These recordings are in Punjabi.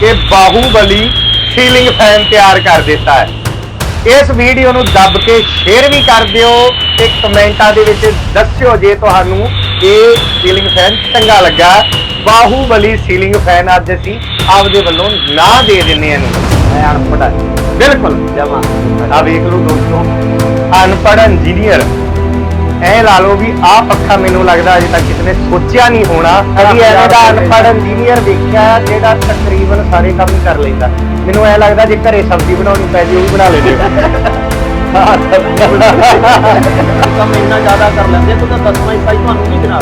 ਕਿ ਬਾਹੂਬਲੀ ਸੀਲਿੰਗ ਫੈਨ ਤਿਆਰ ਕਰ ਦਿੱਤਾ ਹੈ। ਇਸ ਵੀਡੀਓ ਨੂੰ ਦੱਬ ਕੇ ਸ਼ੇਅਰ ਵੀ ਕਰ ਦਿਓ ਤੇ ਕਮੈਂਟਾਂ ਦੇ ਵਿੱਚ ਦੱਸਿਓ ਜੇ ਤੁਹਾਨੂੰ ਇਹ ਸੀਲਿੰਗ ਫੈਨ ਚੰਗਾ ਲੱਗਾ। ਬਾਹੂਬਲੀ ਸੀਲਿੰਗ ਫੈਨ ਅੱਜ ਅਸੀਂ ਆਪਦੇ ਵੱਲੋਂ ਨਾ ਦੇ ਦਿੰਨੇ ਆ ਇਹਨੂੰ। ਮੈਂ ਅਨਪੜ੍ਹ ਬਿਲਕੁਲ ਜਮਾ। ਆ ਵੇਖ ਲਓ ਦੋਸਤੋ, ਅਨਪੜ੍ਹ ਇੰਜੀਨੀਅਰ ਐ ਲਾ ਲਓ ਵੀ ਆਹ ਪੱਖਾ ਮੈਨੂੰ ਲੱਗਦਾ ਅਜੇ ਤੱਕ ਕਿਸੇ ਨੇ ਸੋਚਿਆ ਨਹੀਂ ਹੋਣਾ। ਕਦੀ ਐਵੇਂ ਦਾ ਅਨਪੜ੍ਹ ਇੰਜੀਨੀਅਰ ਵੇਖਿਆ ਜਿਹੜਾ ਤਕਰੀਬਨ ਸਾਰੇ ਕੰਮ ਕਰ ਲੈਂਦਾ। ਮੈਨੂੰ ਐ ਲੱਗਦਾ ਜੇ ਘਰੇ ਸਬਜ਼ੀ ਬਣਾਉਣੀ ਪੈ ਜੇ ਉਹ ਵੀ ਬਣਾ ਲੈਂਦੇ। ਕੰਮ ਇੰਨਾ ਜ਼ਿਆਦਾ ਕਰ ਲੈਂਦੇ ਆ, ਤਾਂ ਦਸਵਾਂ ਹਿੱਸਾ ਹੀ ਤੁਹਾਨੂੰ ਨਹੀਂ ਗਿਣਾ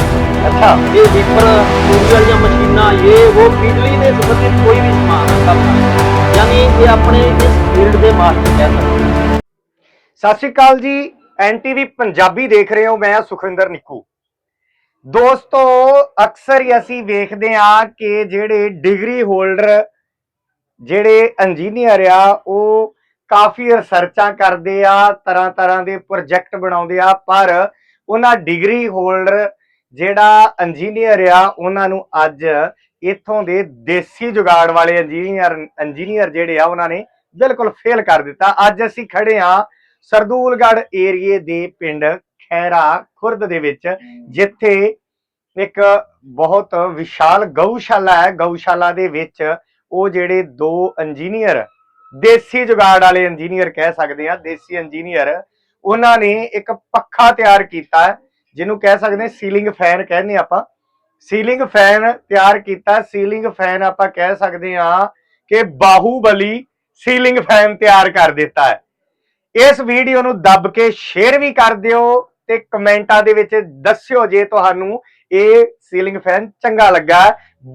ਅੱਛਾ। ਇਹ ਰੀਪਰ ਸੂਰਜ ਜਾਂ ਮਸ਼ੀਨਾਂ ਇਹ ਉਹ ਬਿਜਲੀ ਦੇ ਸੰਬੰਧਿਤ ਕੋਈ ਵੀ ਸਮਾਨ ਹੈ ਕੰਮ ਯਾਨੀ ਇਹ ਆਪਣੇ ਇਸ ਫੀਲਡ ਦੇ ਮਾਸਟਰ ਕਹਿ ਸਕਦੇ ਹਾਂ। ਸਤਿ ਸ਼੍ਰੀ ਅਕਾਲ ਜੀ। ਐਨਟੀਵੀ ਪੰਜਾਬੀ ਦੇਖ ਰਹੇ ਹੋ, ਮੈਂ ਸੁਖਵਿੰਦਰ ਨਿੱਕੂ। ਦੋਸਤੋ, ਅਕਸਰ ਹੀ ਅਸੀਂ ਵੇਖਦੇ ਆ ਕਿ ਜਿਹੜੇ ਡਿਗਰੀ ਹੋਲਡਰ, ਜਿਹੜੇ ਇੰਜੀਨੀਅਰ ਆ, ਉਹ ਕਾਫੀ ਰਿਸਰਚਾਂ ਕਰਦੇ ਆ ਤਰ੍ਹਾਂ ਤਰ੍ਹਾਂ ਦੇ ਪ੍ਰੋਜੈਕਟ ਬਣਾਉਂਦੇ ਆ, ਪਰ ਉਹਨਾਂ ਡਿਗਰੀ ਹੋਲਡਰ ਜਿਹੜਾ ਇੰਜੀਨੀਅਰ ਆ, ਉਹਨਾਂ ਨੂੰ ਅੱਜ ਇੱਥੋਂ ਦੇ ਦੇਸੀ ਜੁਗਾੜ ਵਾਲੇ ਇੰਜੀਨੀਅਰ ਇੰਜੀਨੀਅਰ ਜਿਹੜੇ ਆ, ਉਹਨਾਂ ਨੇ ਬਿਲਕੁਲ ਫੇਲ ਕਰ ਦਿੱਤਾ। ਅੱਜ ਅਸੀਂ ਖੜੇ ਆ ਸਰਦੂਲਗੜ੍ਹ ਏਰੀਏ ਦੇ ਪਿੰਡ ਖੈਰਾ ਖੁਰਦ ਦੇ ਵਿੱਚ, ਜਿੱਥੇ ਇੱਕ ਬਹੁਤ ਵਿਸ਼ਾਲ ਗਊਸ਼ਾਲਾ ਹੈ। ਗਊਸ਼ਾਲਾ ਦੇ ਵਿੱਚ ਉਹ ਜਿਹੜੇ ਦੋ ਇੰਜੀਨੀਅਰ ਦੇਸੀ ਜੁਗਾੜ ਵਾਲੇ ਇੰਜੀਨੀਅਰ ਕਹਿ ਸਕਦੇ ਆ ਦੇਸੀ ਇੰਜੀਨੀਅਰ ਉਹਨਾਂ ਨੇ ਇੱਕ ਪੱਖਾ ਤਿਆਰ ਕੀਤਾ ਜਿਹਨੂੰ ਕਹਿ ਸਕਦੇ ਸੀਲਿੰਗ ਫੈਨ ਕਹਿੰਦੇ ਆਪਾਂ। ਸੀਲਿੰਗ ਫੈਨ ਤਿਆਰ ਕੀਤਾ ਸੀਲਿੰਗ ਫੈਨ ਆਪਾਂ ਕਹਿ ਸਕਦੇ ਆ ਕਿ ਬਾਹੂਬਲੀ ਸੀਲਿੰਗ ਫੈਨ ਤਿਆਰ ਕਰ ਦਿੱਤਾ ਹੈ। ਇਸ ਵੀਡੀਓ ਨੂੰ ਦੱਬ ਕੇ ਸ਼ੇਅਰ ਵੀ ਕਰ ਦਿਓ ਤੇ ਕਮੈਂਟਾਂ ਦੇ ਵਿੱਚ ਦੱਸਿਓ ਜੇ ਤੁਹਾਨੂੰ ਇਹ ਸੀਲਿੰਗ ਫੈਨ ਚੰਗਾ ਲੱਗਾ।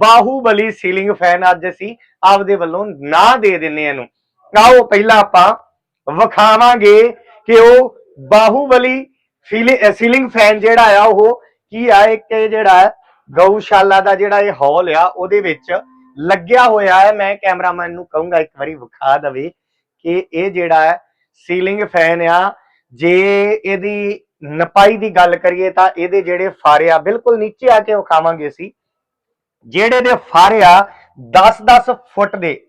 ਬਾਹੂਬਲੀ ਸੀਲਿੰਗ ਫੈਨ ਅੱਜ ਅਸੀਂ ਆਪਦੇ ਵੱਲੋਂ ਨਾ ਦੇ ਦਿੰਨੇ ਆ ਇਹਨੂੰ। ਆਓ ਪਹਿਲਾਂ ਆਪਾਂ ਵਿਖਾਵਾਂਗੇ ਕਿ ਉਹ ਬਾਹੂਬਲੀ ਸੀਲਿੰਗ ਫੈਨ ਜਿਹੜਾ ਆ, ਉਹ ਕੀ ਆ? ਇੱਕ ਇਹ ਜਿਹੜਾ ਗਊਸ਼ਾਲਾ ਦਾ ਜਿਹੜਾ ਇਹ ਹਾਲ ਆ, ਉਹਦੇ ਵਿੱਚ ਲੱਗਿਆ ਹੋਇਆ ਹੈ। ਮੈਂ ਕੈਮਰਾਮੈਨ ਨੂੰ ਕਹੂੰਗਾ ਇੱਕ ਵਾਰੀ ਵਿਖਾ ਦਵੇ ਕਿ ਇਹ ਜਿਹੜਾ ਹੈ ਸੀਲਿੰਗ ਫੈਨ ਆ। ਜੇ ਇਹਦੀ ਨਪਾਈ ਦੀ ਗੱਲ ਕਰੀਏ ਤਾਂ ਇਹਦੇ ਜਿਹੜੇ ਫਾਰੇ ਆ, ਬਿਲਕੁਲ ਨੀਚੇ ਆ ਕੇ ਵਿਖਾਵਾਂਗੇ ਅਸੀਂ। ਜਿਹੜੇ ਦੇ ਫਾਰੇ ਆ 10-10 ਫੁੱਟ ਦੇ।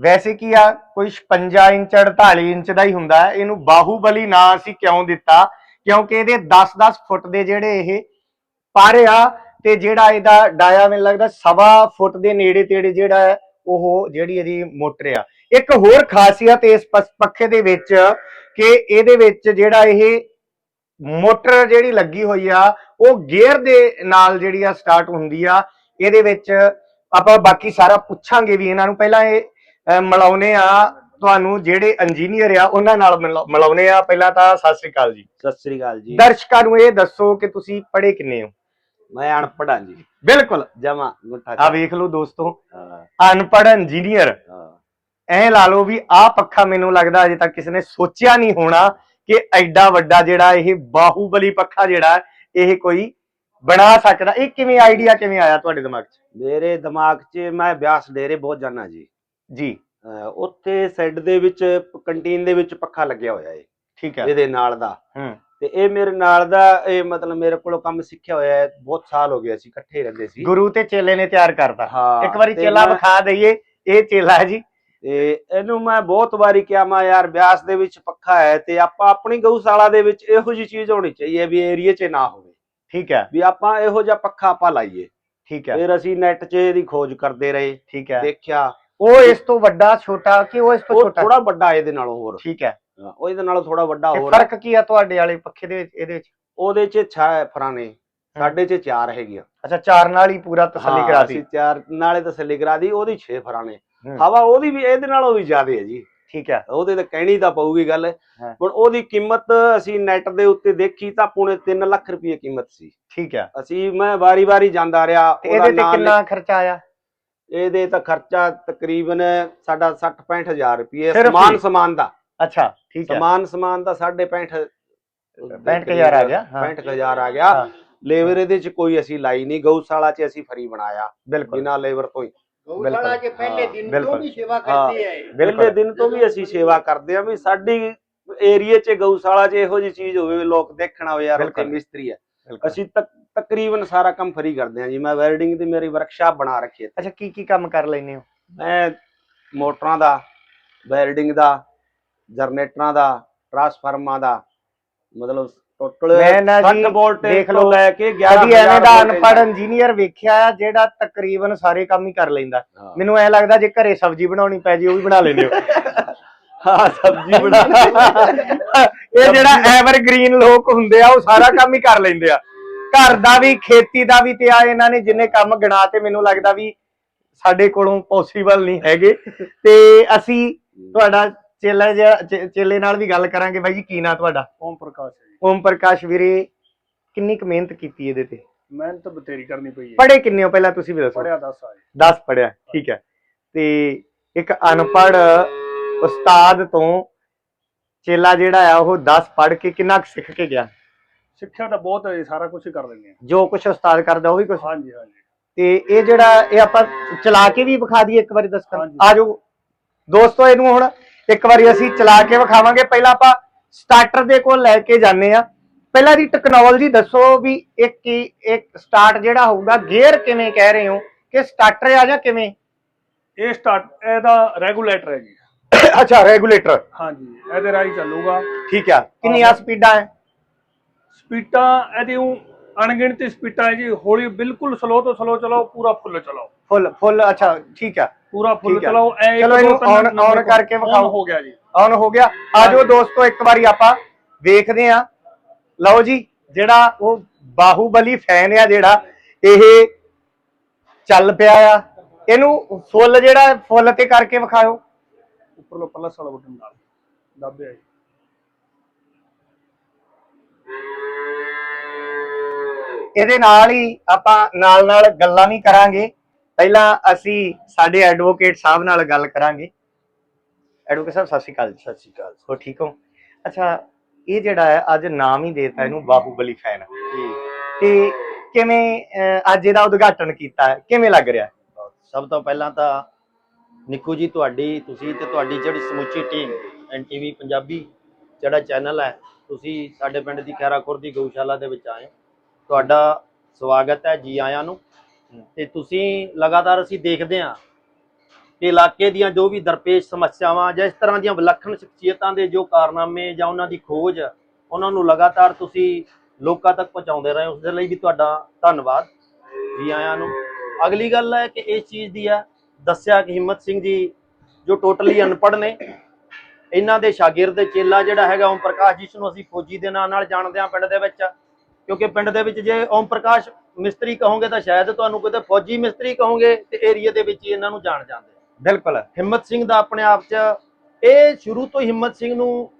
ਵੈਸੇ ਕੀ ਆ, ਕੋਈ 56 ਇੰਚ 48 ਇੰਚ ਦਾ ਹੀ ਹੁੰਦਾ ਇਹਨੂੰ ਬਾਹੂਬਲੀ ਨਾਂ ਅਸੀਂ ਕਿਉਂ ਦਿੱਤਾ? ਕਿਉਂਕਿ ਇਹਦੇ 10-10 ਫੁੱਟ ਦੇ ਜਿਹੜੇ ਇਹ ਪਾਰੇ ਆ, ਤੇ ਜਿਹੜਾ ਇਹਦਾ ਡਾਇਆ ਮੈਨੂੰ ਲੱਗਦਾ ਸਵਾ ਫੁੱਟ ਦੇ ਨੇੜੇ ਤੇੜੇ ਜਿਹੜਾ ਹੈ ਉਹ ਜਿਹੜੀ ਇਹਦੀ ਮੋਟਰ ਆ। ਇੱਕ ਹੋਰ ਖਾਸੀਅਤ ਇਸ ਪੱਖੇ ਦੇ ਵਿੱਚ ਕਿ ਇਹਦੇ ਵਿੱਚ ਜਿਹੜਾ ਇਹ ਮੋਟਰ ਜਿਹੜੀ ਲੱਗੀ ਹੋਈ ਆ ਉਹ ਗੇਅਰ ਦੇ ਨਾਲ ਜਿਹੜੀ ਆ ਸਟਾਰਟ ਹੁੰਦੀ ਆ। ਇਹਦੇ ਵਿੱਚ ਆਪਾਂ ਬਾਕੀ ਸਾਰਾ ਪੁੱਛਾਂਗੇ ਵੀ ਇਹਨਾਂ ਨੂੰ। ਪਹਿਲਾਂ ਇਹ ਮਿਲਾਉਨੇ ਆ ਤੁਹਾਨੂੰ ਜਿਹੜੇ ਇੰਜੀਨੀਅਰ ਆ ਉਹਨਾਂ ਨਾਲ ਮਿਲਾ- ਮਿਲਾਉਨੇ ਆ। ਪਹਿਲਾਂ ਤਾਂ ਸਤਿ ਸ੍ਰੀ ਅਕਾਲ ਜੀ। ਸਤਿ ਸ੍ਰੀ ਅਕਾਲ ਜੀ। ਦਰਸ਼ਕਾਂ ਨੂੰ ਇਹ ਦੱਸੋ ਕਿ ਤੁਸੀਂ ਪੜ੍ਹੇ ਕਿੰਨੇ ਹੋ? ਮੈਂ ਅਨਪੜ੍ਹ ਜੀ। ਬਿਲਕੁਲ। ਜਮਾ ਗੁੱਠਾ ਆ ਵੇਖ ਲਓ ਦੋਸਤੋ। ਅਨਪੜ੍ਹ ਇੰਜੀਨੀਅਰ ਹਾਂ। ਐ ਲਾ ਲਓ ਵੀ ਆਹ ਪੱਖਾ ਮੈਨੂੰ ਲੱਗਦਾ ਅਜੇ ਤੱਕ ਕਿਸੇ ਨੇ ਸੋਚਿਆ ਨਹੀਂ ਹੋਣਾ ਕਿ ਐਡਾ ਵੱਡਾ ਜਿਹੜਾ ਇਹ ਬਾਹੂਬਲੀ ਪੱਖਾ ਜਿਹੜਾ ਹੈ, ਇਹ ਕੋਈ ਬਣਾ ਸਕਦਾ। ਇਹ ਕਿਵੇਂ ਆਈਡੀਆ ਕਿਵੇਂ ਆਇਆ ਤੁਹਾਡੇ ਦਿਮਾਗ 'ਚ? ਮੇਰੇ ਦਿਮਾਗ 'ਚ ਮੈਂ ਬਿਆਸ ਡੇਰੇ ਬਹੁਤ ਜਾਣਾ ਜੀ। ਜੀ। ਉੱਥੇ ਸੈੱਡ ਦੇ ਵਿੱਚ ਕੰਟੀਨ ਦੇ ਵਿੱਚ ਪੱਖਾ ਲੱਗਿਆ ਹੋਇਆ ਏ। ਠੀਕ ਹੈ। ਇਹਦੇ ਨਾਲ ਦਾ। ਹੂੰ। ਤੇ ਇਹ ਮੇਰੇ ਨਾਲ ਦਾ ਇਹ ਮਤਲਬ ਮੇਰੇ ਕੋਲੋਂ ਕੰਮ ਸਿੱਖਿਆ ਹੋਇਆ ਹੈ ਬਹੁਤ ਸਾਲ ਹੋ ਗਏ ਅਸੀਂ ਇਕੱਠੇ ਹੀ ਰਹਿੰਦੇ ਸੀ। ਗੁਰੂ ਤੇ ਚੇਲੇ ਨੇ ਤਿਆਰ ਕਰਤਾ। ਹਾਂ ਇੱਕ ਵਾਰੀ ਤੇ ਚੇਲਾ ਮੈਂ- ਵਿਖਾ ਦਈਏ ਇਹ ਚੇਲਾ ਜੀ। ਤੇ ਇਹਨੂੰ ਮੈਂ ਬਹੁਤ ਵਾਰੀ ਕਿਹਾ ਮੈਂ ਯਾਰ ਬਿਆਸ ਦੇ ਵਿੱਚ ਪੱਖਾ ਹੈ ਤੇ ਆਪਾਂ ਆਪਣੀ ਗਊਸ਼ਾਲਾ ਦੇ ਵਿੱਚ ਇਹੋ ਜੀ ਚੀਜ਼ ਹੋਣੀ ਚਾਹੀਏ ਵੀ ਏਰੀਏ 'ਚ ਨਾ ਹੋਵੇ। ਠੀਕ ਹੈ। ਵੀ ਆਪਾਂ ਇਹੋ ਜਿਹਾ ਪੱਖਾ ਆਪਾਂ ਲਾਈਏ। ਠੀਕ ਹੈ। ਫਿਰ ਅਸੀਂ ਨੈਟ 'ਚ ਇਹਦੀ ਖੋਜ ਕਰਦੇ ਰਹੇ ਠੀਕ ਹੈ। ਦੇਖਿਆ। ਉਹ ਇਸ ਤੋਂ ਵੱਡਾ ਛੋਟਾ ਕਿ ਉਹ ਇਸ ਤੋਂ ਉਹ ਛੋਟਾ? ਥੋੜਾ ਵੱਡਾ ਇਹਦੇ ਨਾਲੋਂ ਹੋਰ। ਠੀਕ ਹਾਂ, ਉਹ ਇਹਦੇ ਨਾਲੋਂ ਥੋੜਾ ਵੱਡਾ ਹੋਰ। ਫ਼ਰਕ ਕੀ ਆ ਤੁਹਾਡੇ ਵਾਲੇ ਪੱਖੇ ਦੇ ਵਿੱਚ ਇਹਦੇ ਵਿੱਚ? ਉਹਦੇ 'ਚ ਛਾ ਫਰਾਣੇ ਸਾਡੇ 'ਚ ਚਾਰ ਹੈਗੀਆਂ ਅੱਛਾ ਚਾਰ ਨਾਲ ਹੀ ਪੂਰਾ ਤਸੱਲੀ ਹਾਂ, ਕਰਾਤੀ। ਅਸੀਂ ਚਾਰ ਨਾਲੇ ਤਸੱਲੀ ਕਰਾ ਦੀ ਉਹਦੀ 6 ਫਰਾਣੇ ਹੂੰ। ਹਵਾ ਉਹਦੀ ਵੀ ਇਹਦੇ ਨਾਲੋਂ ਵੀ ਜ਼ਿਆਦਾ ਹੈ ਜੀ। ਠੀਕ ਹੈ। ਉਹਦੇ ਤਾਂ ਕਹਿਣੀ ਤਾਂ ਪਊਗੀ ਗੱਲ। ਹਾਂ। ਪਰ ਉਹਦੀ ਕੀਮਤ ਅਸੀਂ ਨੈਟ ਦੇ ਉੱਤੇ ਦੇਖੀ ਤਾਂ ਪੂਣੇ 3 ਲੱਖ ਰੁਪਏ ਕੀਮਤ ਸੀ। ਠੀਕ ਹੈ। ਅਸੀਂ ਮੈਂ ਵਾਰੀ-ਵਾਰੀ ਜਾਂਦਾ ਰਿਹਾ ਤੇ ਉਹਦਾ ਇਹਦੇ ਤੇ ਕਿੰਨਾ ਖਰਚਾ ਆਇਆ? ਇਹਦੇ ਤਾਂ ਖਰਚਾ ਤਕਰੀਬਨ ਸਾਡਾ 60 ਹਜ਼ਾਰ ਰੁਪਏ ਸਿਰਫ ਸਮਾਨ ਹੀ? ਸਮਾਨ ਦਾ। ਅੱਛਾ ਠੀਕ ਹੈ। ਸਮਾਨ ਸਮਾਨ ਦਾ 65 65,000 ਆ ਗਿਆ, ਹਾਂ। 65000 ਆ ਗਿਆ। ਲੇਬਰ ਇਹਦੇ ਚ ਕੋਈ ਅਸੀਂ ਲਾਈ ਨਹੀਂ। ਗਊਸ਼ਾਲਾ ਚ ਅਸੀਂ ਫਰੀ ਬਣਾਇਆ। ਬਿਲਕੁਲ। ਬਿਨਾਂ ਲੇਬਰ ਤੋਂ ਹੀ। ਗਊਸ਼ਾਲਾ ਕੇ ਪਹਿਲੇ ਦਿਨ ਤੋਂ। ਵੀ ਸੇਵਾ। ਕਰਦੇ ਆਏ। ਪਹਿਲੇ ਬਿਲਕੁਲ। ਦਿਨ ਤੋਂ ਵੀ ਅਸੀਂ ਸੇਵਾ ਕਰਦੇ ਆ ਵੀ ਸਾਡੀ ਏਰੀਏ ਚ ਗਊਸ਼ਾਲਾ ਚ ਇਹੋ ਜੀ ਚੀਜ਼ ਹੋਵੇ ਲੋਕ ਦੇਖਣ ਆਵੇ ਯਾਰ ਉੱਥੇ ਬਿਲਕੁਲ। ਮਿਸਤਰੀ ਹੈ। ਅਸੀਂ ਤਕ ਤਕਰੀਬਨ ਸਾਰਾ ਕੰਮ ਫਰੀ ਕਰਦੇ ਆ ਜੀ। ਮੈਂ ਵੈਲਡਿੰਗ ਦੀ ਮੇਰੀ ਵਰਕਸ਼ਾਪ ਬਣਾ ਰੱਖੀ ਹੈ। ਅੱਛਾ ਕੀ ਕੀ ਕੰਮ ਕਰ ਲੈਨੇ ਹੋ? ਮੈਂ ਮੋਟਰਾਂ ਦਾ ਵੈਲਡਿੰਗ ਦਾ ਜਨਰੇਟਰਾਂ ਦਾ ਟਰਾਂਸਫਾਰਮਰਾਂ ਦਾ ਮਤਲਬ ਟੋਟਲ ਮੈਂ ਨਾ ਜੀ 60 ਵੋਲਟ ਦੇਖ ਲਓ, ਲੈ ਕੇ 11 ਕਦੀ ਐਵੇਂ ਦਾ ਅਨਪੜ੍ਹ ਇੰਜੀਨੀਅਰ ਵੇਖਿਆ ਆ ਜਿਹੜਾ ਤਕਰੀਬਨ ਸਾਰੇ ਕੰਮ ਹੀ ਕਰ ਲੈਂਦਾ। ਮੈਨੂੰ ਐ ਲੱਗਦਾ ਜੇ ਘਰੇ ਸਬਜ਼ੀ ਬਣਾਉਣੀ ਪੈ ਜੇ ਉਹ ਵੀ ਬਣਾ ਲੈਂਦੇ ਹੋ। ਹਾਂ ਸਬਜ਼ੀ ਬਣਾ ਇਹ ਜਿਹੜਾ ਐਵਰਗ੍ਰੀਨ ਲੋਕ ਹੁੰਦੇ ਆ ਉਹ ਸਾਰਾ ਕੰਮ ਹੀ ਕਰ ਲੈਂਦੇ ਆ। ਘਰ ਦਾ ਵੀ ਖੇਤੀ ਦਾ ਵੀ ਤੇ ਆ ਇਹਨਾਂ ਨੇ ਜਿੰਨੇ ਕੰਮ ਗਿਣਾ ਤੇ ਮੈਨੂੰ ਲੱਗਦਾ ਵੀ ਸਾਡੇ ਕੋਲੋਂ ਪੋਸੀਬਲ ਨਹੀਂ ਹੈਗੇ। ਤੇ ਅਸੀਂ ਤੁਹਾਡਾ ਚੇਲਾ ਜਿਹਾ ਚੇਲੇ ਨਾਲ ਵੀ ਗੱਲ ਕਰਾਂਗੇ ਬਾਈ ਜੀ ਕੀ ਨਾਂ ਤੁਹਾਡਾ? ਓਮ ਪ੍ਰਕਾਸ਼ ਹੈ ਜੀ। ਓਮ ਪ੍ਰਕਾਸ਼ ਵੀਰੇ ਕਿੰਨੀ ਕੁ ਮਿਹਨਤ ਕੀਤੀ ਇਹਦੇ ਤੇ? ਮਿਹਨਤ ਬਤੇਰੀ ਕਰਨੀ ਪਈ ਹੈ। ਪੜ੍ਹੇ ਕਿੰਨੇ ਹੋ ਪਹਿਲਾਂ ਤੁਸੀਂ ਵੀ ਦੱਸੋ? ਪੜਿਆ 10 ਆਏ। 10 ਪੜਿਆ ਠੀਕ ਹੈ। ਤੇ ਇੱਕ ਅਨਪੜ੍ਹ ਉਸਤਾਦ ਤੋਂ ਚੇਲਾ ਜਿਹੜਾ ਆ ਉਹ 10 ਪੜ੍ਹ ਕੇ ਕਿੰਨਾ ਕੁ ਸਿੱਖ ਕੇ ਗਿਆ? ਸਿੱਖਿਆ ਤਾਂ ਬਹੁਤ ਹੈ ਸਾਰਾ ਕੁਝ ਹੀ ਕਰ ਲੈਂਦੇ ਆ। ਜੋ ਕੁਝ ਉਸਤਾਦ ਕਰਦਾ ਉਹ ਵੀ ਕੁਝ ਹਾਂਜੀ ਹਾਂਜੀ। ਤੇ ਇਹ ਜਿਹੜਾ ਇਹ ਆਪਾਂ ਚਲਾ ਕੇ ਵੀ ਵਿਖਾ ਦਈਏ ਇੱਕ ਵਾਰੀ ਦੱਸ ਹਾਂਜੀ। ਆ ਜਾਓ ਦੋਸਤੋ ਇਹਨੂੰ ਹੁਣ ਇੱਕ ਵਾਰੀ ਅਸੀਂ ਚਲਾ ਕੇ ਵਿਖਾਵਾਂਗੇ। ਪਹਿਲਾਂ ਆਪਾਂ ਸਟਾਰਟਰ ਦੇ ਕੋਲ ਲੈ ਕੇ ਜਾਂਦੇ ਆ ਪਹਿਲਾਂ ਦੀ ਟੈਕਨੋਲੋਜੀ ਦੱਸੋ ਵੀ ਇੱਕ ਕੀ ਇੱਕ ਸਟਾਰਟ ਜਿਹੜਾ ਹੋਊਗਾ ਗੇਅਰ ਕਿਵੇਂ ਕਹਿ ਰਹੇ ਹੋ? ਕਿ ਸਟਾਰਟਰ ਆ ਜਾਂ ਕਿਵੇਂ? ਇਹ ਸਟਾਰਟ ਇਹਦਾ ਰੈਗੂਲੇਟਰ ਹੈ ਜੀ। ਅੱਛਾ ਰੈਗੂਲੇਟਰ ਹਾਂਜੀ ਇਹਦੇ ਰਾਹੀਂ ਚੱਲੂਗਾ। ਠੀਕ ਆ। ਕਿੰਨੀਆਂ ਸਪੀਡਾਂ ਹੈ? ਸਪੀਡਾਂ ਇਹਦੀ ਊਂ ਅਣਗਿਣਤ ਸਪੀਡਾਂ ਹੈ ਜੀ। ਹੌਲੀ ਬਿਲਕੁਲ ਸਲੋ ਤੋਂ ਸਲੋ ਚਲਾਓ ਪੂਰਾ ਫੁੱਲ ਚਲਾਓ। ਫੁੱਲ ਫੁੱਲ ਅੱਛਾ ਠੀਕ ਆ। ਪੂਰਾ ਫੁੱਲ। ਚਲਾਓ ਐ ਚਲੋ ਇਹਨੂੰ ਨੰਬਰ on ਕਰਕੇ ਵਿਖਾਓ। ਹੋ ਗਿਆ ਜੀ। ਔਨ ਹੋ ਗਿਆ। ਆਜੋ ਦੋਸਤੋ ਇੱਕ ਵਾਰੀ ਆਪਾਂ ਵੇਖਦੇ ਆ ਲਓ ਜੀ ਜਿਹੜਾ ਉਹ ਬਾਹੂਬਲੀ ਫੈਨ ਆ ਜਿਹੜਾ ਇਹ ਚੱਲ ਪਿਆ ਆ। ਇਹਨੂੰ ਫੁੱਲ ਜਿਹੜਾ ਫੁੱਲ ਤੇ ਕਰਕੇ ਵਿਖਾਓ। ਉੱਪਰੋਂ ਪਲਸ ਵਾਲਾ ਬਟਨ ਨਾਲ। ਦੱਬਿਆ ਜੀ। ਇਹਦੇ ਨਾਲ ਹੀ ਆਪਾਂ ਨਾਲ ਨਾਲ ਗੱਲਾਂ ਵੀ ਕਰਾਂਗੇ। ਪਹਿਲਾਂ ਅਸੀਂ ਸਾਡੇ ਐਡਵੋਕੇਟ ਸਾਹਿਬ ਨਾਲ ਗੱਲ ਕਰਾਂਗੇ। ਐਡਵੋਕੇਟ ਸਾਹਿਬ ਸਤਿ ਸ਼੍ਰੀ ਅਕਾਲ ਸਤਿ ਸ਼੍ਰੀ ਅਕਾਲ ਹੋ ਠੀਕ ਹੋ? ਅੱਛਾ ਇਹ ਜਿਹੜਾ ਹੈ ਅੱਜ ਨਾਮ ਹੀ ਦੇਤਾ ਇਹਨੂੰ ਬਾਹੂਬਲੀ ਫੈਨ। ਜੀ। ਤੇ ਕਿਵੇਂ ਅੱਜ ਇਹਦਾ ਉਦਘਾਟਨ ਕੀਤਾ ਕਿਵੇਂ ਲੱਗ ਰਿਹਾ ਸਭ ਤੋਂ ਪਹਿਲਾਂ ਤਾਂ ਨਿੱਕੂ ਜੀ ਤੁਹਾਡੀ ਤੁਸੀਂ ਤੇ ਤੁਹਾਡੀ ਜਿਹੜੀ ਸਮੁੱਚੀ ਟੀਮ ਐਨਟੀਵੀ ਪੰਜਾਬੀ ਜਿਹੜਾ ਚੈਨਲ ਹੈ ਤੁਸੀਂ ਸਾਡੇ ਪਿੰਡ ਦੀ ਖੈਰਾਖੁਰ ਦੀ ਗਊਸ਼ਾਲਾ ਦੇ ਵਿੱਚ ਆਏ। ਤੁਹਾਡਾ ਸਵਾਗਤ ਹੈ ਜੀ ਆਇਆਂ ਨੂੰ। ਤੇ ਤੁਸੀਂ ਲਗਾਤਾਰ ਅਸੀਂ ਦੇਖਦੇ ਹਾਂ ਕਿ ਇਲਾਕੇ ਦੀਆਂ ਜੋ ਵੀ ਦਰਪੇਸ਼ ਸਮੱਸਿਆਵਾਂ ਜਾਂ ਇਸ ਤਰ੍ਹਾਂ ਦੀਆਂ ਵਿਲੱਖਣ ਸ਼ਖਸੀਅਤਾਂ ਦੇ ਜੋ ਕਾਰਨਾਮੇ ਜਾਂ ਉਹਨਾਂ ਦੀ ਖੋਜ, ਉਹਨਾਂ ਨੂੰ ਲਗਾਤਾਰ ਤੁਸੀਂ ਲੋਕਾਂ ਤੱਕ ਪਹੁੰਚਾਉਂਦੇ ਰਹੇ ਉਸ ਦੇ ਲਈ ਵੀ ਤੁਹਾਡਾ ਧੰਨਵਾਦ ਜੀ ਆਇਆਂ ਨੂੰ। ਅਗਲੀ ਗੱਲ ਹੈ ਕਿ ਇਸ ਚੀਜ਼ ਦੀ ਹੈ, ਦੱਸਿਆ ਕਿ ਹਿੰਮਤ ਸਿੰਘ ਜੀ ਜੋ ਟੋਟਲੀ ਅਨਪੜ੍ਹ ਨੇ, ਇਹਨਾਂ ਦੇ ਸ਼ਾਗਿਰਦ ਚੇਲਾ ਜਿਹੜਾ ਹੈਗਾ ਓਮ ਪ੍ਰਕਾਸ਼ ਜਿਸ ਨੂੰ ਅਸੀਂ ਫੌਜੀ ਦੇ ਨਾਂ ਨਾਲ ਜਾਣਦੇ ਹਾਂ ਪਿੰਡ ਦੇ ਵਿੱਚ, ਕਿਉਂਕਿ ਪਿੰਡ ਦੇ ਵਿੱਚ ਜੇ ਓਮ ਪ੍ਰਕਾਸ਼ ਮਿਸਤਰੀ ਕਹੋਗੇ ਤਾਂ ਸ਼ਾਇਦ ਤੁਹਾਨੂੰ ਕਿਤੇ ਫੌਜੀ ਮਿਸਤਰੀ ਕਹੋਗੇ ਤੇ ਏਰੀਆ ਦੇ ਵਿੱਚ ਹੀ ਇਹਨਾਂ ਨੂੰ ਜਾਣ ਜਾਂਦੇ। ਬਿਲਕੁਲ। ਹਿੰਮਤ ਸਿੰਘ ਦਾ ਆਪਣੇ ਆਪ 'ਚ ਇਹ ਸ਼ੁਰੂ ਤੋਂ ਹੀ ਹਿੰਮਤ ਸਿੰਘ ਨੂੰ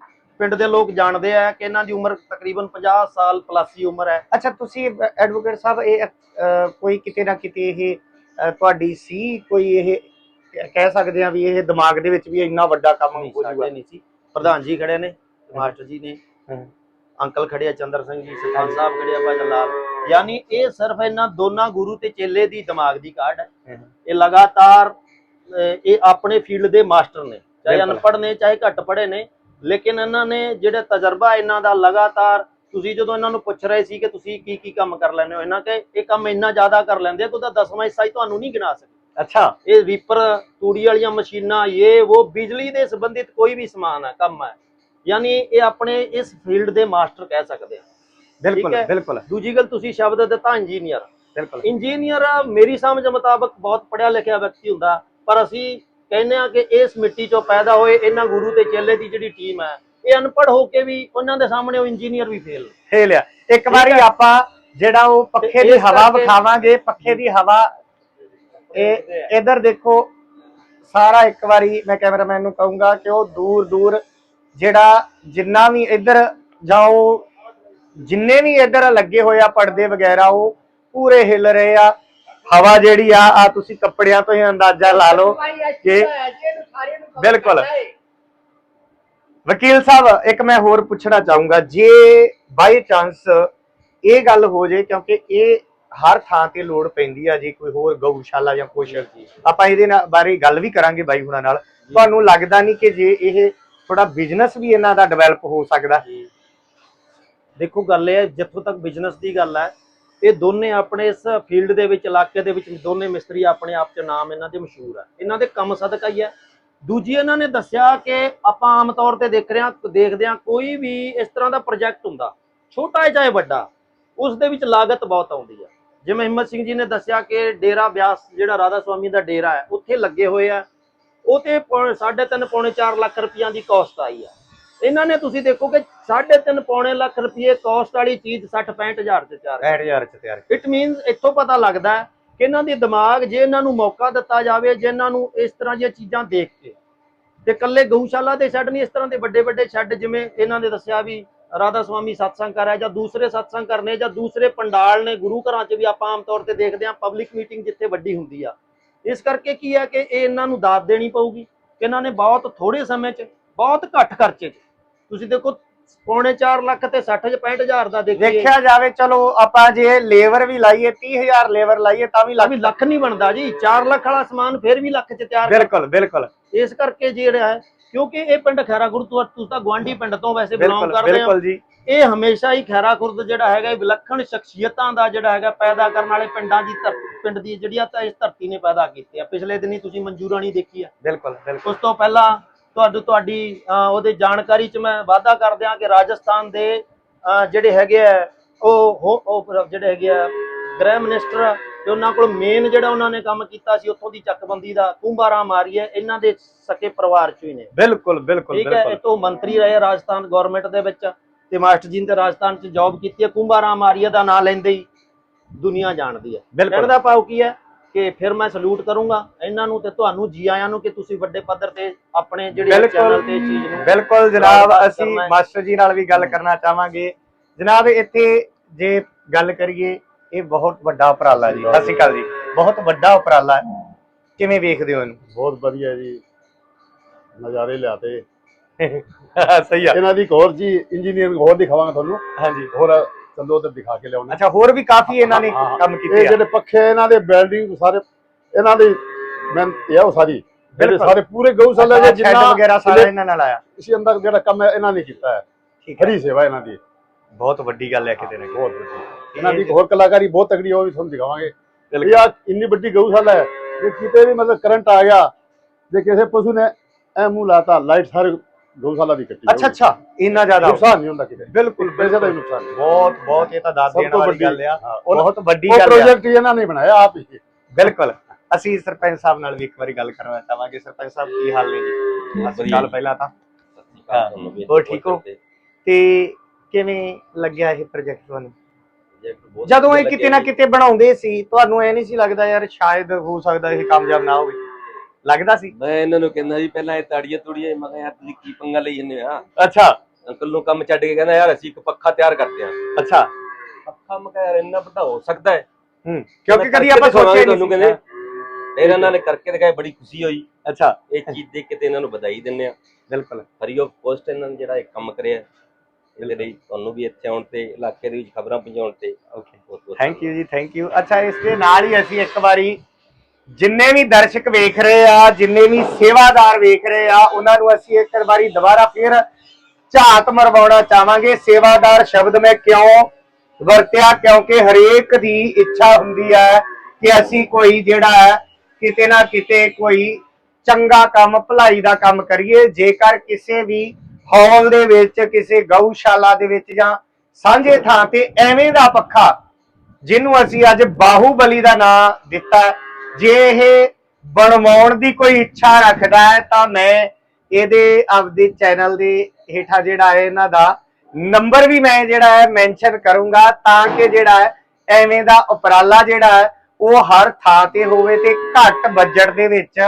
ਪਿੰਡ ਦੇ ਲੋਕ ਜਾਣਦੇ ਆ ਕਿ ਇਹਨਾਂ ਦੀ ਉਮਰ ਤਕਰੀਬਨ 50 ਸਾਲ ਪਲੱਸ ਹੀ ਉਮਰ ਹੈ। ਅੱਛਾ ਤੁਸੀਂ ਐਡਵੋਕੇਟ ਸਾਹਿਬ ਇਹ ਕੋਈ ਕਿਤੇ ਨਾ ਕਿਤੇ ਇਹ ਤੁਹਾਡੀ ਸੀ? ਕੋਈ ਇਹ ਕਹਿ ਸਕਦੇ ਆ ਵੀ ਇਹ ਦਿਮਾਗ ਦੇ ਵਿੱਚ ਵੀ ਇੰਨਾ ਵੱਡਾ ਕੰਮ ਨਹੀਂ ਹੋ ਸਾਡੇ ਨਹੀਂ ਸੀ। ਪ੍ਰਧਾਨ ਜੀ ਖੜੇ ਨੇ ਮਾਸਟਰ ਜੀ ਨੇ। ਅੰਕਲ ਖੜੇ ਆ ਚੰਦਰ ਸਿੰਘ ਜੀ ਸਰਪੰਚ ਸਾਹਿਬ ਖੜੇ ਆ ਭਾਈ ਯਾਨੀ ਇਹ ਸਿਰਫ ਇਹਨਾਂ ਦੋਨਾਂ ਗੁਰੂ ਤੇ ਚੇਲੇ ਦੀ ਦਿਮਾਗ ਦੀ ਕਾਢ ਹੈ। ਇਹ ਲਗਾਤਾਰ ਇਹ ਆਪਣੇ ਫੀਲਡ ਦੇ ਮਾਸਟਰ ਨੇ। ਚਾਹੇ। ਅਨਪੜ੍ਹ ਨੇ ਚਾਹੇ ਘੱਟ ਪੜ੍ਹੇ ਨੇ ਲੇਕਿਨ ਇਹਨਾਂ ਨੇ ਜਿਹੜੇ ਤਜਰਬਾ ਇਹਨਾਂ ਦਾ ਲਗਾਤਾਰ ਤੁਸੀਂ ਜਦੋਂ ਇਹਨਾਂ ਨੂੰ ਪੁੱਛ ਰਹੇ ਸੀ ਕਿ ਤੁਸੀਂ ਕੀ ਕੀ ਕੰਮ ਕਰ ਲੈਂਦੇ ਹੋ ਇਹਨਾਂ ਕਿ ਇਹ ਕੰਮ ਇੰਨਾ ਜ਼ਿਆਦਾ ਕਰ ਲੈਂਦੇ ਆ ਕਿ ਉਹਦਾ ਦਸਵਾਂ ਹਿੱਸਾ ਹੀ ਤੁਹਾਨੂੰ ਨਹੀਂ ਗਿਣਾ ਸਕਦੇ। ਅੱਛਾ। ਇਹ ਰੀਪਰ ਤੂੜੀ ਵਾਲੀਆਂ ਮਸ਼ੀਨਾਂ ਇਹ ਉਹ ਬਿਜਲੀ ਦੇ ਸੰਬੰਧਿਤ ਕੋਈ ਵੀ ਸਮਾਨ ਹੈ ਕੰਮ ਹੈ। ਯਾਨੀ ਇਹ ਆਪਣੇ ਇਸ ਫੀਲਡ ਦੇ ਮਾਸਟਰ ਕਹਿ ਸਕਦੇ ਆ। ਬਿਲਕੁਲ। ਬਿਲਕੁਲ। ਦੂਜੀ ਗੱਲ ਤੁਸੀਂ ਸ਼ਬਦ ਦਿੱਤਾ ਇੰਜੀਨੀਅਰ ਬਿਲਕੁਲ। ਇੰਜੀਨੀਅਰ ਮੇਰੀ ਸਮਝ ਮੁਤਾਬਕ ਬਹੁਤ ਪੜਿਆ ਲਿਖਿਆ ਵਿਅਕਤੀ ਹੁੰਦਾ ਪਰ ਅਸੀਂ ਕਹਿੰਦੇ ਆ ਕਿ ਇਸ ਮਿੱਟੀ ਚੋਂ ਪੈਦਾ ਹੋਏ ਇਹਨਾਂ ਗੁਰੂ ਤੇ ਚੇਲੇ ਦੀ ਜਿਹੜੀ ਟੀਮ ਹੈ ਇਹ ਅਨਪੜ੍ਹ ਹੋ ਕੇ ਵੀ ਉਹਨਾਂ ਦੇ ਸਾਹਮਣੇ ਉਹ ਇੰਜੀਨੀਅਰ ਵੀ ਫੇਲ ਫੇ ਲਿਆ ਇੱਕ ਵਾਰੀ ਆਪਾਂ ਜਿਹੜਾ ਉਹ ਪੱਖੇ ਦੀ ਹਵਾ ਵਿਖਾਵਾਂਗੇ ਪੱਖੇ ਦੀ ਹਵਾ। ਇਹ ਇਧਰ ਦੇਖੋ ਸਾਰਾ ਇੱਕ ਵਾਰੀ ਮੈਂ ਕੈਮਰਾਮੈਨ ਨੂੰ ਕਹੂੰਗਾ ਕਿ ਉਹ ਦੂਰ ਦੂਰ ਜਿਹੜਾ ਜਿੰਨਾ ਵੀ ਇੱਧਰ ਜਾਓ ਜਿੰਨੇ ਵੀ ਇੱਧਰ ਲੱਗੇ ਹੋਏ ਆ ਪਰਦੇ ਵਗੈਰਾ ਉਹ ਪੂਰੇ ਹਿੱਲ ਰਹੇ ਆ। ਹਵਾ ਜਿਹੜੀ ਆ ਆ ਤੁਸੀਂ ਕੱਪੜਿਆਂ ਤੋਂ ਹੀ ਅੰਦਾਜ਼ਾ ਲਾ ਲਓ ਕਿ ਬਿਲਕੁਲ। ਵਕੀਲ ਸਾਹਿਬ ਇੱਕ ਮੈਂ ਹੋਰ ਪੁੱਛਣਾ ਚਾਹੂੰਗਾ। ਜੇ ਬਾਈ ਚਾਂਸ ਇਹ ਗੱਲ ਹੋ ਜੇ ਕਿਉਂਕਿ ਇਹ ਹਰ ਥਾਂ ਤੇ ਲੋੜ ਪੈਂਦੀ ਆ ਜੇ ਕੋਈ ਹੋਰ ਗਊਸ਼ਾਲਾ ਜਾਂ ਕੁਛ। ਆਪਾਂ ਇਹਦੇ ਨਾਲ ਬਾਰੇ ਗੱਲ ਵੀ ਕਰਾਂਗੇ ਬਾਈ ਹੁਣਾਂ ਨਾਲ। ਤੁਹਾਨੂੰ ਲੱਗਦਾ ਨਹੀਂ ਕਿ ਜੇ ਇਹ ਥੋੜਾ ਬਿਜ਼ਨਸ ਵੀ ਇਹਨਾਂ ਦਾ ਡਿਵੈਲਪ ਹੋ ਸਕਦਾ? ਦੇਖੋ ਗੱਲ ਇਹ ਹੈ, ਜਿੱਥੋਂ ਤੱਕ ਬਿਜ਼ਨਸ ਦੀ ਗੱਲ ਹੈ, ਇਹ ਦੋਨੇ ਆਪਣੇ ਇਸ ਫੀਲਡ ਦੇ ਵਿੱਚ, ਇਲਾਕੇ ਦੇ ਵਿੱਚ, ਦੋਨੇ ਮਿਸਤਰੀ ਆਪਣੇ ਆਪ 'ਚ ਨਾਮ ਇਹਨਾਂ ਦੇ ਮਸ਼ਹੂਰ ਹੈ ਇਹਨਾਂ ਦੇ ਕੰਮ ਸਦਕਾ ਹੀ ਹੈ। ਦੂਜੀ ਇਹਨਾਂ ਨੇ ਦੱਸਿਆ ਕਿ ਆਪਾਂ ਆਮ ਤੌਰ ਤੇ ਦੇਖ ਰਹੇ ਹਾਂ, ਦੇਖਦੇ ਹਾਂ, ਕੋਈ ਵੀ ਇਸ ਤਰ੍ਹਾਂ ਦਾ ਪ੍ਰੋਜੈਕਟ ਹੁੰਦਾ, ਛੋਟਾ ਹੈ ਚਾਹੇ ਵੱਡਾ, ਉਸ ਦੇ ਵਿੱਚ ਲਾਗਤ ਬਹੁਤ ਆਉਂਦੀ ਹੈ ਜਿਵੇਂ ਹਿੰਮਤ ਸਿੰਘ ਜੀ ਨੇ ਦੱਸਿਆ ਕਿ ਡੇਰਾ ਬਿਆਸ, ਜਿਹੜਾ ਰਾਧਾ ਸਵਾਮੀ ਦਾ ਡੇਰਾ ਹੈ, ਉੱਥੇ ਲੱਗੇ ਹੋਏ ਆ। ਉਹ ਤੇ ਪੌ- ਸਾਢੇ ਤਿੰਨ ਪੌਣੇ 4 ਲੱਖ ਰੁਪਈਆ ਦੀ ਕਾਸਟ ਆਈ ਆ। ਇਹਨਾਂ ਨੇ ਤੁਸੀਂ ਦੇਖੋ ਕਿ ਸਾਢੇ ਤਿੰਨ ਪੌਣੇ ਲੱਖ ਰੁਪਏ ਕਾਸਟ ਵਾਲੀ ਚੀਜ਼ 60 65000 ਚ ਤਿਆਰ 65000 ਚ ਤਿਆਰ ਇਟ ਮੀਨਸ ਇੱਥੋਂ ਪਤਾ ਲੱਗਦਾ ਹੈ ਕਿ ਇਹਨਾਂ ਦੀ ਦਿਮਾਗ ਜੇ ਇਹਨਾਂ ਨੂੰ ਮੌਕਾ ਦਿੱਤਾ ਜਾਵੇ ਜੇ ਇਹਨਾਂ ਨੂੰ ਇਸ ਤਰ੍ਹਾਂ ਦੀਆਂ ਚੀਜ਼ਾਂ ਦੇਖ ਕੇ। ਤੇ ਕੱਲੇ ਗਊਸ਼ਾਲਾ ਦੇ ਸ਼ੈੱਡ ਨਹੀਂ ਇਸ ਤਰ੍ਹਾਂ ਦੇ ਵੱਡੇ ਵੱਡੇ ਸ਼ੈੱਡ ਜਿਵੇਂ ਇਹਨਾਂ ਨੇ ਦੱਸਿਆ ਵੀ ਰਾਧਾ ਸਵਾਮੀ ਸਤਸੰਗ ਕਰ ਹੈ ਜਾਂ ਦੂਸਰੇ ਸਤਸੰਗ ਕਰਨੇ ਜਾਂ ਦੂਸਰੇ ਪੰਡਾਲ ਨੇ ਗੁਰੂ ਘਰਾਂ 'ਚ ਵੀ ਆਪਾਂ ਆਮ ਤੌਰ ਤੇ ਦੇਖਦੇ ਹਾਂ ਪਬਲਿਕ ਮੀਟਿੰਗ ਜਿੱਥੇ ਵੱਡੀ ਹੁੰਦੀ ਆ। ਇਸ ਕਰਕੇ ਕੀ ਹੈ ਕਿ ਇਹ ਇਹਨਾਂ ਨੂੰ ਦਾਤ ਦੇਣੀ ਪਊਗੀ ਕਿ ਇਹਨਾਂ ਨੇ ਬਹੁਤ ਥੋੜੇ ਸਮੇਂ 'ਚ ਬਹੁਤ ਘੱਟ ਖਰਚੇ 'ਚ ਤੁਸੀਂ ਦੇਖੋ ਪੌਣੇ 4 ਲੱਖ ਤੇ 60 65000 ਦਾ ਦੇਖੀਏ। ਦੇਖਿਆ ਜਾਵੇ ਚਲੋ ਆਪਾਂ ਜੇ ਲੇਬਰ ਵੀ ਲਾਈਏ 30000 ਲੇਬਰ ਲਾਈਏ ਤਾਂ ਵੀ ਲੱਗ ਵੀ ਲੱਖ ਨਹੀਂ ਬਣਦਾ ਜੀ। 4 ਲੱਖ ਵਾਲਾ ਸਮਾਨ ਫਿਰ ਵੀ ਲੱਖ 'ਚ ਤਿਆਰ ਬਿਲਕੁਲ ਬਿਲਕੁਲ। ਇਸ ਕਰਕੇ ਜਿਹੜਾ ਹੈ ਕਿਉਂਕਿ ਇਹ ਪਿੰਡ ਖੈਰਾ ਤੋਂ ਤੁਸੀਂ ਤਾਂ ਗਵਾਂਢੀ ਪਿੰਡ ਤੋਂ ਵੈਸੇ ਬਿਲੋਂਗ ਕਰਦੇ ਆ ਬਿਲਕੁਲ ਜੀ। ਇਹ ਹਮੇਸ਼ਾ ਹੀ ਖੈਰਾ ਖੁਰਦ ਜਿਹੜਾ ਹੈਗਾ ਇਹ ਵਿਲੱਖਣ ਸ਼ਖਸੀਅਤਾਂ ਦਾ ਜਿਹੜਾ ਹੈਗਾ ਪੈਦਾ ਕਰਨ ਵਾਲੇ ਪਿੰਡਾਂ ਦੀ ਪਿੰਡ ਦੀ ਜਿਹੜੀਆਂ ਤਾਂ ਇਸ ਧਰਤੀ ਨੇ ਪੈਦਾ ਕੀਤੀ ਆ ਪਿਛਲੇ ਦਿਨੀ ਤੁਸੀਂ ਮਨਜੂਰਾਣੀ ਦੇਖੀ ਆ। ਬਿਲਕੁਲ ਬਿਲਕੁਲ। ਉਸ ਤੋਂ ਪਹਿਲਾਂ ਤੁਹਾਡੀ ਤੁਹਾਡੀ ਉਹਦੇ ਜਾਣਕਾਰੀ ਚ ਮੈਂ ਵਾਅਦਾ ਕਰ ਦਿਆਂ ਕਿ ਰਾਜਸਥਾਨ ਦੇ ਜਿਹੜੇ ਹੈਗੇ ਆ ਉਹ ਉਹ ਜਿਹੜੇ ਹੈਗੇ ਆ ਗ੍ਰਹਿ ਮਿਨਿਸਟਰ ਤੇ ਉਹਨਾਂ ਕੋਲ ਮੇਨ ਜਿਹੜਾ ਉਹਨਾਂ ਨੇ ਕੰਮ ਕੀਤਾ ਸੀ ਉੱਥੋਂ ਦੀ ਚੱਕਬੰਦੀ ਦਾ ਕੁੰਭਾਰਾ ਮਾਰੀ ਹੈ ਇਹਨਾਂ ਦੇ ਸਕੇ ਪਰਿਵਾਰ ਚੋਂ ਹੀ ਨੇ। ਬਿਲਕੁਲ ਬਿਲਕੁਲ ਠੀਕ ਹੈ ਇਹ ਤੋਂ ਮੰਤਰੀ ਰਹੇ ਰਾਜਸਥਾਨ ਗਵਰਨਮੈਂਟ ਦੇ ਵਿੱਚ ਤੇ ਮਾਸਟਰ ਜੀ ਨੇ ਰਾਜਸਥਾਨ ਚ ਜੌਬ ਕੀਤੀ ਹੈ ਕੁੰਭਾਰਾਮ ਆਰੀਆ ਦਾ ਨਾਂ ਲੈਂਦੇ ਹੀ ਦੁਨੀਆ ਜਾਣਦੀ ਹੈ। ਕਹਿਣ ਬਿਲਕੁਲ ਦਾ ਭਾਵ ਕੀ ਹੈ? ਕਿ ਫਿਰ ਮੈਂ ਸਲੂਟ ਕਰੂੰਗਾ। ਇਹਨਾਂ ਨੂੰ ਤੇ ਤੁਹਾਨੂੰ ਜੀ ਆਇਆਂ ਨੂੰ ਕਿ ਤੁਸੀਂ ਵੱਡੇ ਪੱਧਰ ਤੇ ਆਪਣੇ ਜਿਹੜੇ। ਚੈਨਲ ਤੇ ਚੀਜ਼ ਨੂੰ ਬਿਲਕੁਲ ਜਨਾਬ ਅਸੀਂ। ਮਾਸਟਰ ਜੀ ਨਾਲ ਵੀ ਗੱਲ ਕਰਨਾ ਚਾਹਾਂਗੇ। ਜਨਾਬ ਇੱਥੇ ਜੇ ਗੱਲ ਕਰੀਏ ਇਹ ਬਹੁਤ ਵੱਡਾ ਉਪਰਾਲਾ ਜੀ। ਸਤਿ ਸ਼੍ਰੀ ਅਕਾਲ ਜੀ। ਬਹੁਤ ਵੱਡਾ ਉਪਰਾਲਾ ਹੈ। ਕਿਵੇਂ ਵੇਖਦੇ ਹੋ ਇਹਨੂੰ? ਬਹੁਤ ਵਧੀਆ ਜੀ। ਨਜ਼ਾਰੇ ਲਿਆਤੇ। ਸਹੀ ਆ। ਇਹਨਾਂ ਦੀ ਇੱਕ ਹੋਰ ਜੀ ਇੰਜੀਨੀਅਰਿੰਗ ਹੋਰ ਦਿਖਾਵਾਂਗਾ ਤੁਹਾਨੂੰ। ਹਾਂਜੀ। ਹੋਰ ਚਲੋ ਤੇ ਦਿਖਾ ਕੇ ਲਿਆਉਣਾ। ਅੱਛਾ ਹੋਰ ਵੀ ਕਾਫੀ ਇਹਨਾਂ ਨੇ ਕੰਮ ਇਹ ਕੀਤੇ ਆ। ਜਿਹੜੇ ਪੱਖੇ ਇਹਨਾਂ ਦੇ ਬਿਲਡਿੰਗ ਸਾਰੇ ਇਹਨਾਂ ਦੀ ਮਿਹਨਤ ਹੈ ਉਹ ਸਾਰੀ। ਜਿਹੜੇ ਬਿਲਕੁਲ। ਸਾਰੇ ਪੂਰੇ ਗਊਸ਼ਾਲਾ ਦੇ ਸ਼ੈੱਡ ਜਿੰਨਾ ਵਗੈਰਾ ਸਾਰਾ ਇਹਨਾਂ ਨਾਲ ਆਇਆ। ਇਸੇ ਅੰਦਰ ਜਿਹੜਾ ਕੰਮ ਹੈ ਇਹਨਾਂ ਨੇ ਕੀਤਾ ਹੈ। ਠੀਕ ਹੈ। ਸੇਵਾ ਇਹਨਾਂ ਦੀ। ਬਹੁਤ ਵੱਡੀ ਗੱਲ ਹੈ ਕਿਤੇ ਨਾ ਕਿਤੇ। ਬਹੁਤ ਵਧੀਆ ਇਹਨਾਂ ਦੀ ਇੱਕ ਹੋਰ ਕਲਾਕਾਰੀ ਬਹੁਤ ਤਕੜੀ ਉਹ ਵੀ ਤੁਹਾਨੂੰ ਦਿਖਾਵਾਂਗੇ। ਬਿਲਕੁਲ। ਇਹ ਆ ਇੰਨੀ ਵੱਡੀ ਗਊਸ਼ਾਲਾ ਹੈ ਜੇ ਕਿਤੇ ਵੀ ਮਤਲਬ ਕਰੰਟ ਆ ਗਿਆ ਜੇ ਕਿਸੇ ਪਸ਼ੂ ਨੇ ਐ ਮੂੰਹ ਲਾਤਾ ਲਾਈਟ ਸਾਰੇ ਗਊਸ਼ਾਲਾ ਦੀ ਕੱਟੀ ਅੱਛਾ ਅੱਛਾ ਇੰਨਾ ਜ਼ਿਆਦਾ ਨੁਕਸਾਨ ਨਹੀਂ ਹੁੰਦਾ ਕਿਤੇ। ਬਿਲਕੁਲ ਬਿਲਕੁਲ। ਨੁਕਸਾਨ ਨਹੀਂ। ਬਹੁਤ ਬਹੁਤ ਇਹ ਤਾਂ ਦੱਸ ਸਭ ਦੇਣ ਵਾਲੀ ਵੱਡੀ ਗੱਲ ਆ। ਉਹ ਬਹੁਤ ਵੱਡੀ ਉਹ ਗੱਲ ਆ। ਪ੍ਰੋਜੈਕਟ ਇਹਨਾਂ ਨੇ ਬਣਾਇਆ ਆਪ ਹੀ। ਬਿਲਕੁਲ। ਅਸੀਂ ਸਰਪੰਚ ਸਾਹਿਬ ਨਾਲ ਵੀ ਇੱਕ ਵਾਰੀ ਗੱਲ ਕਰਨਾ ਚਾਹਾਂਗੇ ਸਰਪੰਚ ਸਾਹਿਬ ਕੀ ਹਾਲ ਨੇ ਜੀ? ਸ਼੍ਰੀ ਅਕਾਲ ਪਹਿਲਾਂ ਤਾਂ? ਹਾਂ, ਹੋਰ ਠੀਕ ਹੋ? ਤੇ ਕਿਵੇਂ ਲੱਗਿਆ ਇਹ ਪ੍ਰੋਜੈਕਟ ਤੁਹਾਨੂੰ? ਜਦੋਂ ਇਹ ਕਿਤੇ ਨਾ ਕਿਤੇ ਬਣਾਉਂਦੇ ਸੀ ਤੁਹਾਨੂੰ ਐ ਨਹੀਂ ਸੀ ਲੱਗਦਾ ਯਾਰ ਸ਼ਾਇਦ ਹੋ ਸਕਦਾ ਇਹ ਕਾਮਯਾਬ ਨਾ ਹੋਵੇ। ਲੱਗਦਾ ਸੀ? ਮੈਂ ਇਹਨਾਂ ਨੂੰ ਕਹਿੰਦਾ ਜੀ ਪਹਿਲਾਂ ਇਹ ਤਾੜੀਆਂ ਤੂੜੀਆਂ ਮੈਂ ਕਿਹਾ ਯਾਰ ਤੁਸੀਂ ਕੀ ਪੰਗਾ ਲਈ ਜੰਨੇ ਆ ਅੱਛਾ। ਅੰਕਲ ਨੂੰ ਕੰਮ ਛੱਡ ਕੇ ਕਹਿੰਦਾ ਯਾਰ ਅਸੀਂ ਇੱਕ ਪੱਖਾ ਤਿਆਰ ਕਰਦੇ ਆ ਅੱਛਾ। ਪੱਖਾ ਮੈਂ ਕਿਹਾ ਯਾਰ ਇੰਨਾ ਵੱਡਾ ਹੋ ਸਕਦਾ ਹੈ। ਹੂੰ ਕਿਉਂਕਿ ਕਦੀ ਆਪਾਂ ਸੋਚਿਆ ਤੁਹਾਨੂੰ ਨਹੀਂ ਕਹਿੰਦੇ। ਸੀ। ਫਿਰ ਇਹਨਾਂ ਨੇ ਕਰਕੇ ਦਿਖਾਇਆ ਬੜੀ ਖੁਸ਼ੀ ਹੋਈ। ਅੱਛਾ। ਇਹ ਚੀਜ਼ ਦੇਖ ਕੇ ਤੇ ਇਹਨਾਂ ਨੂੰ ਵਧਾਈ ਦਿੰਨੇ ਆ ਬਿਲਕੁਲ। ਫਰੀ ਆਫ ਕੋਸਟ ਇਹਨਾਂ ਨੇ ਜਿਹੜਾ ਇਹ ਕੰਮ ਕਰਿਆ ਇਹਦੇ ਲਈ ਤੁਹਾਨੂੰ ਵੀ ਇੱਥੇ ਆਉਣ ਤੇ ਇਲਾਕੇ ਦੇ ਵਿੱਚ ਖਬਰਾਂ ਪਹੁੰਚਾਉਣ ਤੇ ਓਕੇ ਬਹੁਤ ਬਹੁਤ thank you ji thank you ਅੱਛਾ ਇਸ ਦੇ ਨਾਲ ਹੀ ਅਸੀਂ ਇੱਕ ਵਾਰੀ ਜਿੰਨੇ ਵੀ ਦਰਸ਼ਕ ਵੇਖ ਰਹੇ ਆ ਜਿੰਨੇ ਵੀ ਸੇਵਾਦਾਰ ਵੇਖ ਰਹੇ ਆ ਉਹਨਾਂ ਨੂੰ ਅਸੀਂ ਇੱਕ ਵਾਰੀ ਦੁਬਾਰਾ ਫਿਰ ਝਾਤ ਮਰਵਾਉਣਾ ਚਾਹਾਂਗੇ। ਸੇਵਾਦਾਰ ਸ਼ਬਦ ਮੈਂ ਕਿਉਂ ਵਰਤਿਆ? ਕਿਉਂਕਿ ਹਰੇਕ ਦੀ ਇੱਛਾ ਹੁੰਦੀ ਹੈ ਕਿ ਅਸੀਂ ਕੋਈ ਜਿਹੜਾ ਹੈ ਕਿਤੇ ਨਾ ਕਿਤੇ ਕੋਈ ਚੰਗਾ ਕੰਮ ਭਲਾਈ ਦਾ ਕੰਮ ਕਰੀਏ। ਜੇਕਰ ਕਿਸੇ ਵੀ ਹੌਲ ਦੇ ਵਿੱਚ ਕਿਸੇ ਗਊਸ਼ਾਲਾ ਦੇ ਵਿੱਚ ਜਾਂ ਸਾਂਝੇ ਥਾਂ ਤੇ ਐਵੇਂ ਦਾ ਪੱਖਾ ਜਿਹਨੂੰ ਅਸੀਂ ਅੱਜ ਬਾਹੂਬਲੀ ਦਾ ਨਾਂ ਦਿੱਤਾ ਹੈ, ਜੇ ਇਹ ਬਣਵਾਉਣ ਦੀ ਕੋਈ ਇੱਛਾ ਰੱਖਦਾ ਹੈ, ਤਾਂ ਮੈਂ ਇਹਦੇ ਆਪਦੇ ਚੈਨਲ ਦੇ ਹੇਠਾਂ ਜਿਹੜਾ ਹੈ, ਇਹਨਾਂ ਦਾ ਨੰਬਰ ਵੀ ਮੈਂ ਜਿਹੜਾ ਹੈ, ਮੈਂਸ਼ਨ ਕਰੂੰਗਾ, ਤਾਂ ਕਿ ਜਿਹੜਾ ਹੈ, ਐਵੇਂ ਦਾ ਉਪਰਾਲਾ ਜਿਹੜਾ ਹੈ, ਉਹ ਹਰ ਥਾਂ ਤੇ ਹੋਵੇ ਤੇ ਘੱਟ ਬਜਟ ਦੇ ਵਿੱਚ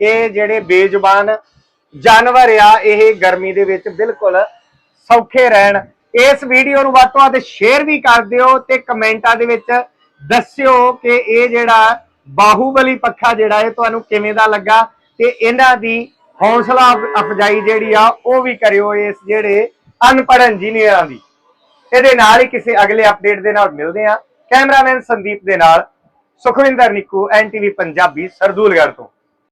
ਇਹ ਜਿਹੜੇ ਬੇਜ਼ੁਬਾਨ ਜਾਨਵਰ ਆ, ਇਹ ਗਰਮੀ ਦੇ ਵਿੱਚ ਬਿਲਕੁਲ ਸੌਖੇ ਰਹਿਣ। ਇਸ ਵੀਡੀਓ ਨੂੰ ਵੱਧ ਤੋਂ ਵੱਧ ਸ਼ੇਅਰ ਵੀ ਕਰ ਦਿਓ ਤੇ ਕਮੈਂਟਾਂ ਦੇ ਵਿੱਚ ਦੱਸਿਓ ਕਿ ਇਹ ਜਿਹੜਾ ਬਾਹੂਬਲੀ ਪੱਖਾ ਜਿਹੜਾ ਹੈ ਤੁਹਾਨੂੰ ਕਿਵੇਂ ਦਾ ਲੱਗਾ ਤੇ ਇਹਨਾਂ ਦੀ ਹੌਸਲਾ ਅਫਜਾਈ ਜਿਹੜੀ ਆ, ਉਹ ਵੀ ਕਰਿਓ ਇਸ ਜਿਹੜੇ ਅਨਪੜ੍ਹ ਇੰਜੀਨੀਅਰਾਂ ਦੀ। ਇਹਦੇ ਨਾਲ ਹੀ ਕਿਸੇ ਅਗਲੇ ਅਪਡੇਟ ਦੇ ਨਾਲ ਮਿਲਦੇ ਆ ਕੈਮਰਾਮੈਨ ਸੰਦੀਪ ਦੇ ਨਾਲ ਸੁਖਵਿੰਦਰ ਨਿੱਕੂ ਐਨਟੀਵੀ ਪੰਜਾਬੀ, ਸਰਦੂਲਗੜ੍ਹ ਤੋਂ।